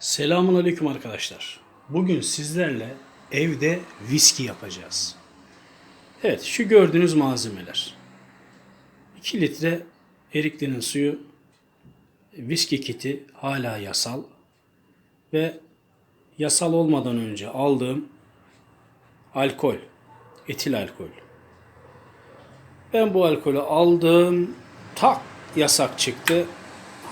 Selamun Aleyküm arkadaşlar. Bugün sizlerle evde viski yapacağız. Evet şu gördüğünüz malzemeler. 2 litre Erikli'nin suyu, viski kiti hala yasal ve yasal olmadan önce aldığım alkol, etil alkol. Ben bu alkolü aldım, tak yasak çıktı.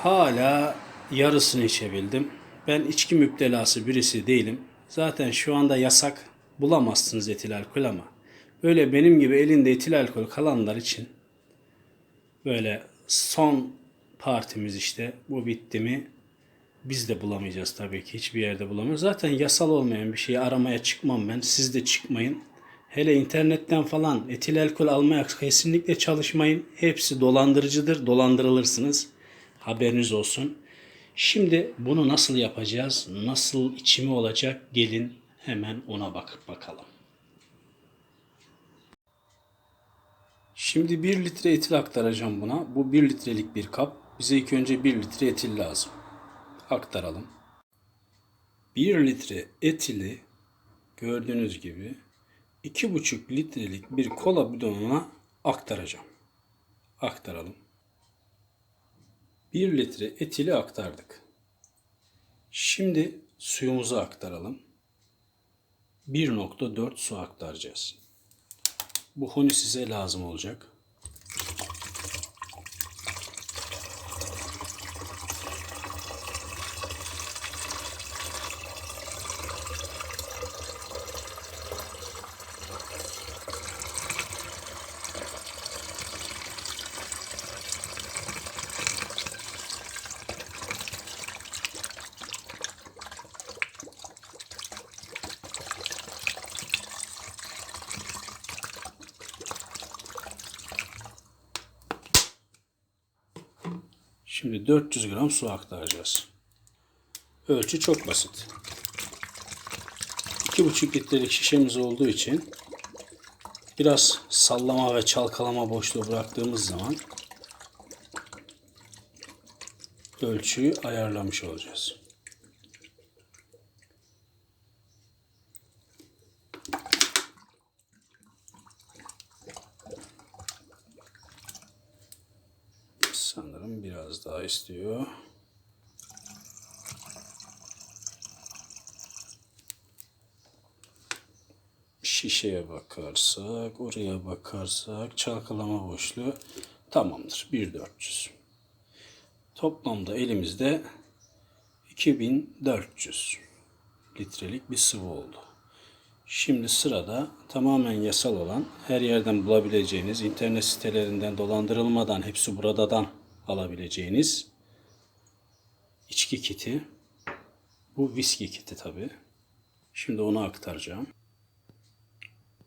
Hala yarısını içebildim. Ben içki müptelası birisi değilim. Zaten şu anda yasak bulamazsınız etil alkol ama böyle benim gibi elinde etil alkol kalanlar için böyle son partimiz işte bu bitti mi biz de bulamayacağız tabii ki hiçbir yerde bulamayız. Zaten yasal olmayan bir şeyi aramaya çıkmam ben. Siz de çıkmayın. Hele internetten falan etil alkol almaya kesinlikle çalışmayın. Hepsi dolandırıcıdır. Dolandırılırsınız. Haberiniz olsun. Şimdi bunu nasıl yapacağız? Nasıl içimi olacak? Gelin hemen ona bakıp bakalım. Şimdi 1 litre etil aktaracağım buna. Bu 1 litrelik bir kap. Bize ilk önce 1 litre etil lazım. Aktaralım. 1 litre etili gördüğünüz gibi 2,5 litrelik bir kola bidonuna aktaracağım. Aktaralım. 1 litre etili aktardık. Şimdi suyumuzu aktaralım. 1.4 su aktaracağız. Bu huni size lazım olacak. Şimdi 400 gram su aktaracağız. Ölçü çok basit. 2,5 litrelik şişemiz olduğu için biraz sallama ve çalkalama boşluğu bıraktığımız zaman ölçüyü ayarlamış olacağız. Sanırım biraz daha istiyor. Şişeye bakarsak, oraya bakarsak çalkalama boşluğu tamamdır. 1400. Toplamda elimizde 2400 litrelik bir sıvı oldu. Şimdi sırada tamamen yasal olan, her yerden bulabileceğiniz, internet sitelerinden dolandırılmadan hepsi buradadan alabileceğiniz içki kiti. Bu viski kiti tabi. Şimdi onu aktaracağım.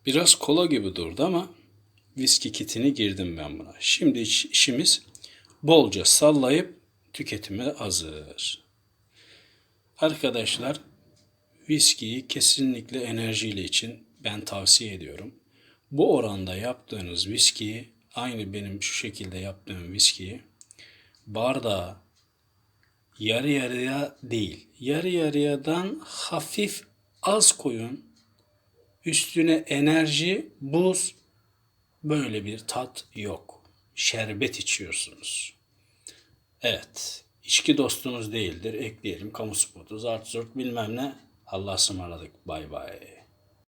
Biraz kola gibi durdu ama viski kitini girdim ben buna. Şimdi iş- işimiz bolca sallayıp tüketime hazır. Arkadaşlar Viskiyi kesinlikle enerjiyle için ben tavsiye ediyorum. Bu oranda yaptığınız viskiyi aynı benim şu şekilde yaptığım viskiyi bardağa yarı yarıya değil yarı yarıyadan hafif az koyun. Üstüne enerji, buz böyle bir tat yok. Şerbet içiyorsunuz. Evet. içki dostunuz değildir. Ekleyelim. Kamu spotu, zart zurt bilmem ne. Allah'a ısmarladık. Bay bay.